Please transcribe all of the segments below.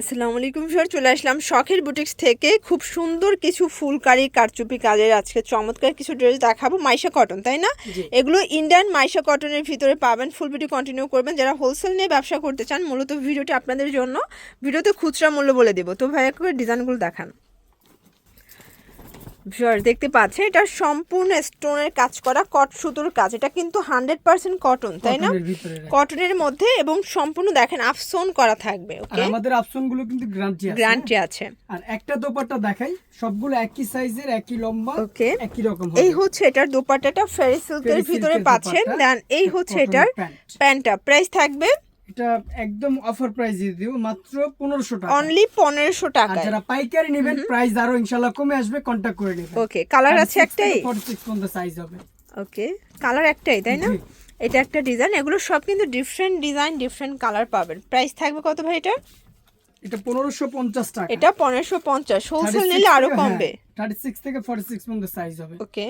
আসসালামু আলাইকুম স্যার চলে আসলাম শখের বুটিক্স থেকে। খুব সুন্দর কিছু ফুলকারি কারচুপি কাজের আজকে চমৎকার কিছু ড্রেস দেখাবো মাইশা কটন তাই না? এগুলো ইন্ডিয়ান মাইশা কটনের ভিতরে পাবেন ফুল ভিডিও কন্টিনিউ করবেন। যারা হোলসেল নিয়ে ব্যবসা করতে চান মূলত ভিডিওটি আপনাদের জন্য। ভিডিওতে খুচরা মূল্য বলে দেবো। তো ভাইয়া করে ডিজাইনগুলো দেখান। ভিউয়ার দেখতে পাচ্ছেন এটা সম্পূর্ণ স্টোনের কাজ করা কট সুতোর কাজ। এটা কিন্তু হান্ড্রেড পার্সেন্ট কটন তাই না? কটনের মধ্যে এবং সম্পূর্ণ দেখেন আফসোন করা থাকবে ওকে আমাদের অপশনগুলো কিন্তু গ্যারান্টি আছে। গ্যারান্টি আছে। আর একটা দোপাট্টা দেখাই সবগুলো একই সাইজের একই লম্বা ওকে একই রকম এই হচ্ছে এটার দোপাট্টাটা ফেরি সিল্কের ভিতরে পাচ্ছেন। দেন এই হচ্ছে এটার প্যান্টটা প্রাইস থাকবে এটা একদম অফার প্রাইস দিয়ে দিব মাত্র পনেরোশো টাকা। অনলি পনেরোশো আর যারা পাইকারি নেবেন প্রাইস আরও ইনশাল্লাহ কমে আসবে কন্ট্যাক্ট করে নেবেন। ওকে কালার আছে একটাই? ফর্টি সিক্স পর্যন্ত সাইজ হবে। ওকে কালার একটাই তাই না? এটা একটা ডিজাইন এগুলো সব কিন্তু ডিফারেন্ট ডিজাইন ডিফারেন্ট কালার পাবেন। প্রাইস থাকবে কত ভাই এটা এটা পনেরোশো পঞ্চাশ টাকা। এটা পনেরোশো পঞ্চাশ। হোলসেল নিলে আরও কমবে। থার্টি সিক্স থেকে ফর্টি সিক্স পর্যন্ত সাইজ হবে। ওকে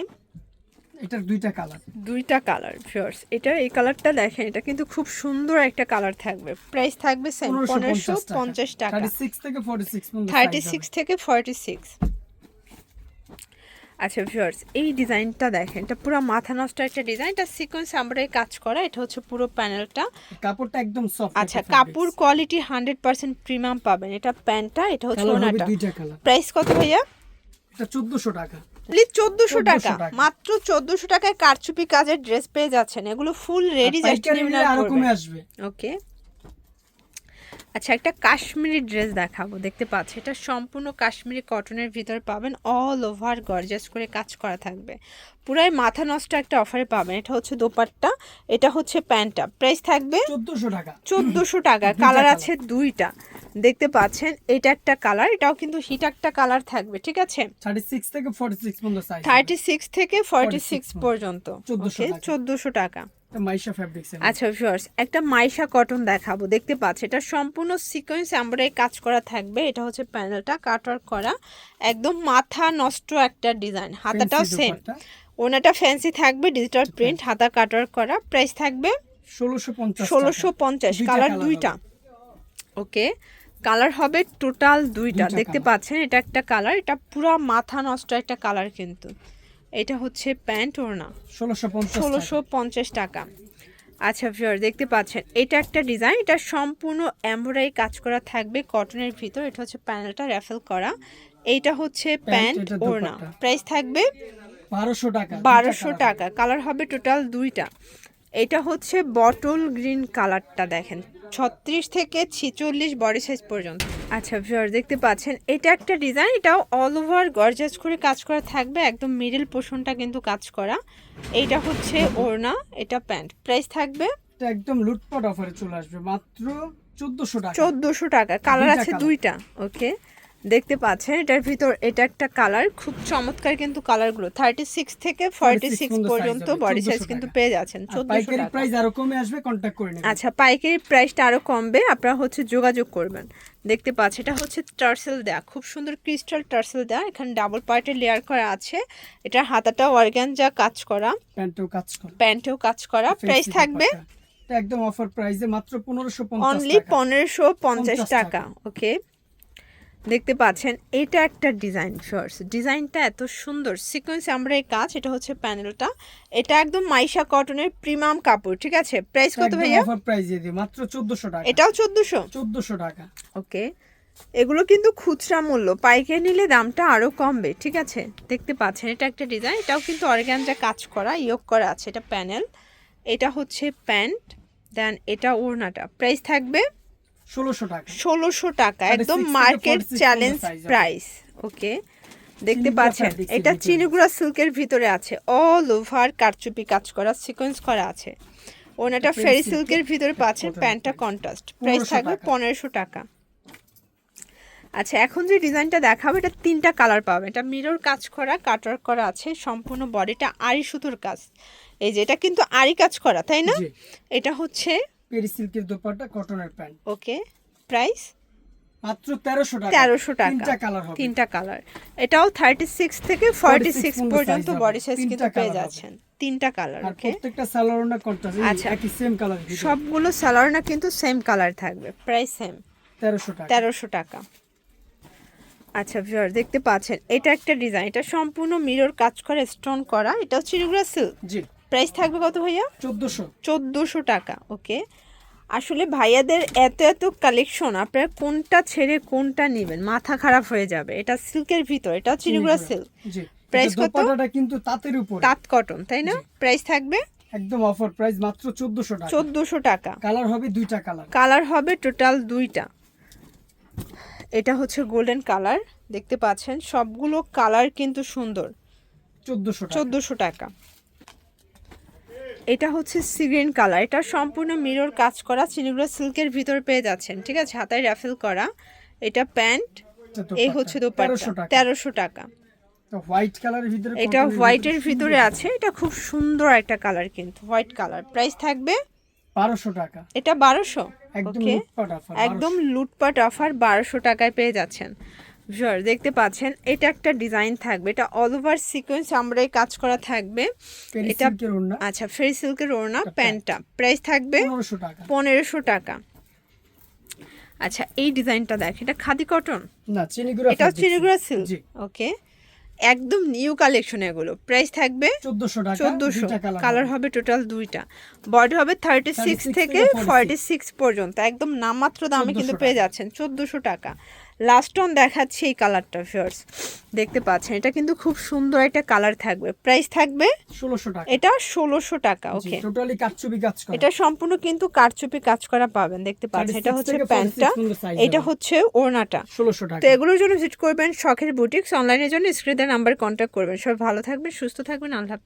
এটার দুইটা কালার দুইটা কালার ফিয়ার্স এটা এই কালারটা দেখেন এটা কিন্তু খুব সুন্দর একটা কালার থাকবে। প্রাইস থাকবে সেম পনেরোশো পঞ্চাশ টাকা। থার্টি সিক্স থেকে ফর্টি সিক্স পর্যন্ত থার্টি size হবে। সিক্স থেকে ফর্টি সিক্স আচ্ছা ভিউয়ার্স এই ডিজাইনটা দেখেন এটা পুরো মাথা নষ্ট একটা ডিজাইন। এটা সিকোয়েন্স আমরা কাজ করা এটা হচ্ছে পুরো প্যানেলটা কাপড়টা একদম সফট আচ্ছা কাপড় কোয়ালিটি হান্ড্রেড পার্সেন্ট প্রিমিয়াম পাবেন। এটা প্যান্টটা এটা হচ্ছে ওনাটা। প্রাইস কত ভাইয়া? এটা চোদ্দশো টাকা। প্লিজ চোদ্দোশো টাকা। 1400 টাকা। মাত্র চোদ্দোশো টাকায় কারচুপি কাজের ড্রেস পেয়ে যাচ্ছেন। এগুলো ফুল রেডি আসবে। ওকে আচ্ছা একটা কাশ্মীরি ড্রেস দেখাবো। দেখতে পাচ্ছি এটা সম্পূর্ণ কাশ্মীরি কটনের ভিতরে পাবেন। অল ওভার গর্জাস করে কাজ করা থাকবে। পুরাই মাথা নষ্ট একটা অফারে পাবেন। এটা হচ্ছে দোপাট্টা। এটা হচ্ছে প্যান্টটা। প্রাইস থাকবে চোদ্দশো টাকা। চোদ্দোশো টাকা। কালার আছে দুইটা। দেখতে পাচ্ছেন এটা একটা কালার এটাও কিন্তু হিট একটা কালার থাকবে ঠিক আছে? থার্টি সিক্স থেকে ফর্টি সিক্স পর্যন্ত সাইজ থার্টি সিক্স থেকে 46 পর্যন্ত। 1400 টাকা। চোদ্দোশো টাকা। আচ্ছা ভিউয়ার্স একটা মাইশা কটন দেখাবো দেখতে পাচ্ছি এটা সম্পূর্ণ সিকোয়েন্স এমব্রয়ডারি কাজ করা থাকবে এটা হচ্ছে প্যানেলটা কাটওয়ার্ক করা একদম মাথা নষ্ট একটা ডিজাইন হাতাটাও সেম ওনাটা ফ্যান্সি থাকবে ডিজিটাল প্রিন্ট হাতা কাটওয়ার্ক করা প্রাইস থাকবে ষোলোশো পঞ্চাশ ষোলোশো পঞ্চাশ কালার দুইটা। ওকে কালার হবে টোটাল দুইটা দেখতে পাচ্ছেন এটা একটা কালার এটা পুরো মাথা নষ্ট একটা কালার কিন্তু। এটা হচ্ছে প্যান্ট ওড়না। ষোলোশো পঞ্চাশ ষোলোশো টাকা। আচ্ছা ভিউয়ার দেখতে পাচ্ছেন এটা একটা ডিজাইন এটা সম্পূর্ণ এমব্রয়ডারি কাজ করা থাকবে কটনের ভিতর এটা হচ্ছে প্যানেলটা র্যাফেল করা। এইটা হচ্ছে প্যান্ট ওড়না। প্রাইস থাকবে বারোশো টাকা বারোশো টাকা। কালার হবে টোটাল দুইটা। এটা হচ্ছে বটল গ্রিন কালারটা দেখেন। ছত্রিশ থেকে ছিচল্লিশ বডি সাইজ পর্যন্ত। আচ্ছা ভিউয়ার দেখতে পাচ্ছেন এটা একটা ডিজাইন এটাও অল ওভার গর্জাস করে কাজ করা থাকবে একদম মিডল পোর্শনটা কিন্তু কাজ করা। এইটা হচ্ছে ওড়না এটা প্যান্ট প্রাইস থাকবে একদম লুটপাট অফারে চলে আসবে মাত্র চোদ্দশো টাকা। চোদ্দোশো টাকা। কালার আছে দুইটা ওকে দেখতে পাচ্ছেন এটার ভিতর এটা একটা কালার খুব চমৎকার কিন্তু কালারগুলো থার্টি সিক্স থেকে ফর্টি 46 সিক্স পর্যন্ত বডি সাইজ কিন্তু পেয়ে যাচ্ছেন চোদ্দোশো টাকা। প্রাইস আরও কমে আসবে কন্ট্যাক্ট করে নেবেন। আচ্ছা পাইকারি প্রাইসটা আরও কমবে আপনারা হচ্ছে যোগাযোগ করবেন। দেখতে পাচ্ছেন এটা হচ্ছে টার্সেল দেয়া খুব সুন্দর ক্রিস্টাল টার্সেল দেয়া এখানে ডাবল পার্টের লেয়ার করা আছে। এটা হাতাটা অর্গ্যানজা কাজ করা। প্যান্টেও কাজ করে। প্যান্টেও কাজ করা প্রাইস থাকবে একদম অফার প্রাইসে মাত্র পনেরোশো অনলি পনেরোশো পঞ্চাশ টাকা ওকে দেখতে পাচ্ছেন এটা একটা ডিজাইন শর্টস ডিজাইনটা এত সুন্দর। সিকোয়েন্স আমরা এই কাজ এটা হচ্ছে প্যানেলটা। এটা একদম মাইশা কটনের প্রিমিয়াম কাপড় ঠিক আছে? প্রাইস কত ভাইয়া? অফার প্রাইস দিয়ে মাত্র চোদ্দশো টাকা। এটাও চোদ্দোশো? চোদ্দশো টাকা। ওকে। এগুলো কিন্তু খুচরা মূল্য। পাইকারি নিলে দামটা আরও কমবে ঠিক আছে? দেখতে পাচ্ছেন এটা একটা ডিজাইন। এটাও কিন্তু অর্গ্যানজা কাজ করা ইয়োগ করা আছে এটা প্যানেল। এটা হচ্ছে প্যান্ট দেন এটা ওড়নাটা। প্রাইস থাকবে ষোলোশো টাকা। ষোলোশো টাকা একদম মার্কেট চ্যালেঞ্জ। প্রাইস ওকে দেখতে পাচ্ছেন এটা চিনিগুড়া সিল্কের ভিতরে আছে। অল ওভার কারচুপি কাজ করা সিকোয়েন্স করা আছে। ওনাটা ফেরি সিল্কের ভিতরে পাচ্ছেন প্যান্টটা কন্ট্রাস্ট প্রাইস থাকবে পনেরোশো টাকা। আচ্ছা এখন যে ডিজাইনটা দেখাবো এটা তিনটা কালার পাবে এটা মিরর কাজ করা কাটওয়ার্ক করা আছে সম্পূর্ণ বডিটা আড়ি সুতোর কাজ। এই যে এটা কিন্তু আড়ি কাজ করা তাই না? এটা হচ্ছে পেরি সিল্কের দোপাট্টা কটনের প্যান্ট। Okay price? মাত্র টাকা। টাকা। তিনটা কালার হবে। তিনটা কালার। এটাও থার্টি সিক্স থেকে ফর্টি 46 সিক্স পর্যন্ত। বডি সাইজ কিন্তু পেয়ে যাচ্ছেন। তিনটা কালার ওকে প্রত্যেকটা কন্ট্রাস্ট আচ্ছা। একই সেম কালার সবগুলো সালোয়ার না কিন্তু সেম কালার থাকবে। প্রাইস সেম তেরোশো টাকা। তেরোশো টাকা। আচ্ছা ভিউয়ার দেখতে পাচ্ছেন। এটা একটা ডিজাইন এটা সম্পূর্ণ মিরর কাজ করে স্টোন করা। এটা হচ্ছে সিল্ক জি। প্রাইস থাকবে কত ভাইয়া? চোদ্দোশো। চোদ্দোশো টাকা ওকে। আসলে ভাইয়াদের এত এত কালেকশন আপনারা কোনটা ছেড়ে কোনটা নেবেন মাথা খারাপ হয়ে যাবে। এটা সিল্কের ভিতর এটা রেগুলার সিল্ক। এটা কত? কিন্তু তাঁতের উপরে। তাঁত কটন তাই না? প্রাইস থাকবে? একদম অফার প্রাইস মাত্র চোদ্দোশো টাকা। চোদ্দোশো টাকা। কালার হবে দুইটা কালার। কালার হবে টোটাল দুইটা। এটা হচ্ছে গোল্ডেন কালার দেখতে পাচ্ছেন। সবগুলো কালার কিন্তু সুন্দর। চোদ্দোশো টাকা। চোদ্দোশো টাকা। এটা হচ্ছে সিগ্রিন কালার এটা সম্পূর্ণ মিরর কাজ করা। চিনিগুলো সিল্কের ভিতর পেয়ে যাচ্ছেন ঠিক আছে? হাতায় র্যাফেল করা। এটা প্যান্ট। এই হচ্ছে দোপাট্টা। তেরোশো টাকা। হোয়াইট কালারের ভিতরে এটা হোয়াইটের ভিতরে আছে। এটা খুব সুন্দর একটা কালার কিন্তু হোয়াইট কালার প্রাইস থাকবে? বারোশো টাকা। এটা বারোশো? একদম লুটপাট অফার বারোশো টাকায় পেয়ে যাচ্ছেন। ভিউয়ার দেখতে পাচ্ছেন এটা একটা ডিজাইন থাকবে এটা অল ওভার সিকোয়েন্স আমরা এই কাজ করা থাকবে। 1200 এটা- আচ্ছা ফ্রি সিল্কের ওড়না প্যান্টটা। প্রাইস থাকবে পনেরোশো টাকা। আচ্ছা এই ডিজাইনটা দেখ এটা খাদি কটন না চিনিগুড়া এটা হচ্ছে সিল্ক ওকে। একদম নিউ কালেকশন এগুলো। প্রাইস থাকবে চোদ্দোশো কালার হবে। টোটাল দুইটা। বডি হবে থার্টি সিক্স থেকে থেকে ফর্টি সিক্স পর্যন্ত। একদম নামমাত্র দামে কিন্তু পেয়ে যাচ্ছেন চোদ্দোশো টাকা। লাস্ট অন দেখাচ্ছি এই কালারটা ফিয়ার্স দেখতে পাচ্ছেন এটা কিন্তু খুব সুন্দর একটা কালার থাকবে। প্রাইস থাকবে ষোলোশো টাকা। এটা ষোলোশো টাকা ওকে টোটালি কাটচুপি কাজ করা। এটা সম্পূর্ণ কিন্তু কারচুপি কাজ করা পাবেন দেখতে পাচ্ছেন। এটা হচ্ছে প্যান্টটা এটা হচ্ছে ওড়নাটা। ষোলোশো টাকা। তো এগুলোর জন্য ভিজিট করবেন শখের বুটিক্স অনলাইনের জন্য স্ক্রিনের নাম্বার কন্ট্যাক্ট করবেন। সবাই ভালো থাকবেন সুস্থ থাকবেন আল্লাহ।